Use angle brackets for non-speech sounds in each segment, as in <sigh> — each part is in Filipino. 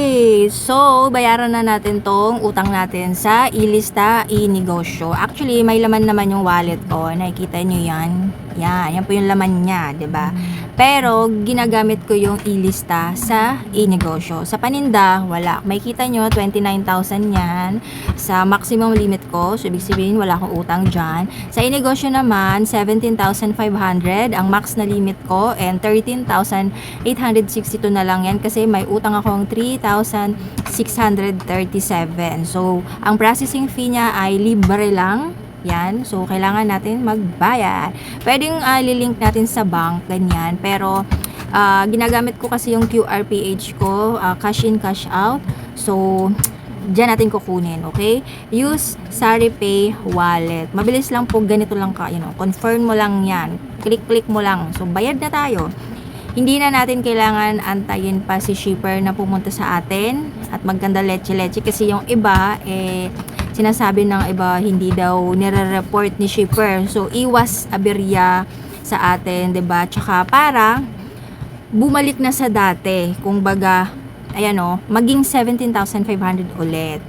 Okay, so bayaran na natin tong utang natin sa ilista i-negosyo. Actually, may laman naman yung wallet ko. Nakikita nyo yan. Yan, yan po yung laman niya, 'di ba? Pero ginagamit ko yung ilista sa e-negosyo. Sa paninda, wala. May kita nyo, 29,000 yan. Sa maximum limit ko, so ibig sabihin wala akong utang dyan. Sa e-negosyo naman, 17,500 ang max na limit ko and 13,862 na lang yan kasi may utang akong 3,637. So, ang processing fee niya ay libre lang. Yan. So, kailangan natin magbayad. Pwedeng ah, lilink natin sa bank, ganyan. Pero, ah, ginagamit ko kasi yung QRPH ko, ah, cash in, cash out. So, Diyan natin kukunin, okay? Use SariPay wallet. Mabilis lang po, ganito lang ka, you know, confirm mo lang yan. Click-click mo lang. So, bayad na tayo. Hindi na natin kailangan antayin pa si shipper na pumunta sa atin at magkanda leche-leche kasi yung iba, eh, sinasabi ng iba hindi daw nire-report ni shipper. So, iwas aberya sa atin, 'di ba? Tsaka para bumalik na sa dati. Kung baga, ayan o, maging 17,500 ulit.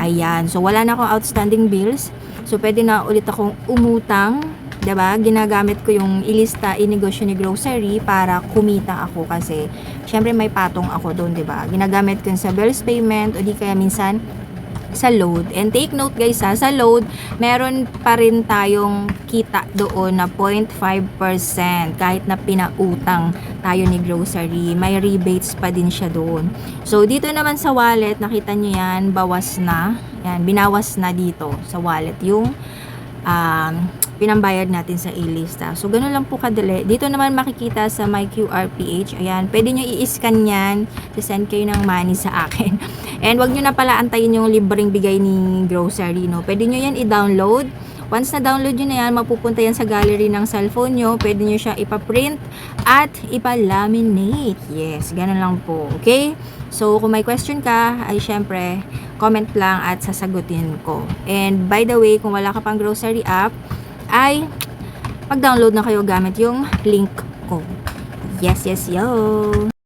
Ayan. So, wala na akong outstanding bills. So, pwede na ulit akong umutang. 'di ba Ginagamit ko yung ilista, inegosyo ni grocery para kumita ako kasi syempre may patong ako doon, 'di ba Ginagamit ko sa bills payment o di kaya minsan sa load. And take note guys ha, sa load, meron pa rin tayong kita doon na 0.5% kahit na pinautang tayo ni grocery. May rebates pa din siya doon. So, dito naman sa wallet, nakita nyo yan, bawas na. Yan, binawas na dito sa wallet yung um, pinambayad natin sa e-lista. So, ganun lang po kadali. Dito naman makikita sa my QRPH. Ayan, pwede nyo i-scan yan. send kayo ng money sa akin. <laughs> And wag nyo na pala antayin yung libreng bigay ni grocery, no? Pwede nyo yan i-download. Once na download nyo na yan, mapupunta yan sa gallery ng cellphone nyo. Pwede nyo siya ipaprint at ipalaminate. Yes, ganun lang po. Okay? So, kung may question ka, ay syempre, comment lang at sasagutin ko. And by the way, kung wala ka pang grocery app, ay mag-download na kayo gamit yung link ko. Yes, yes, yo!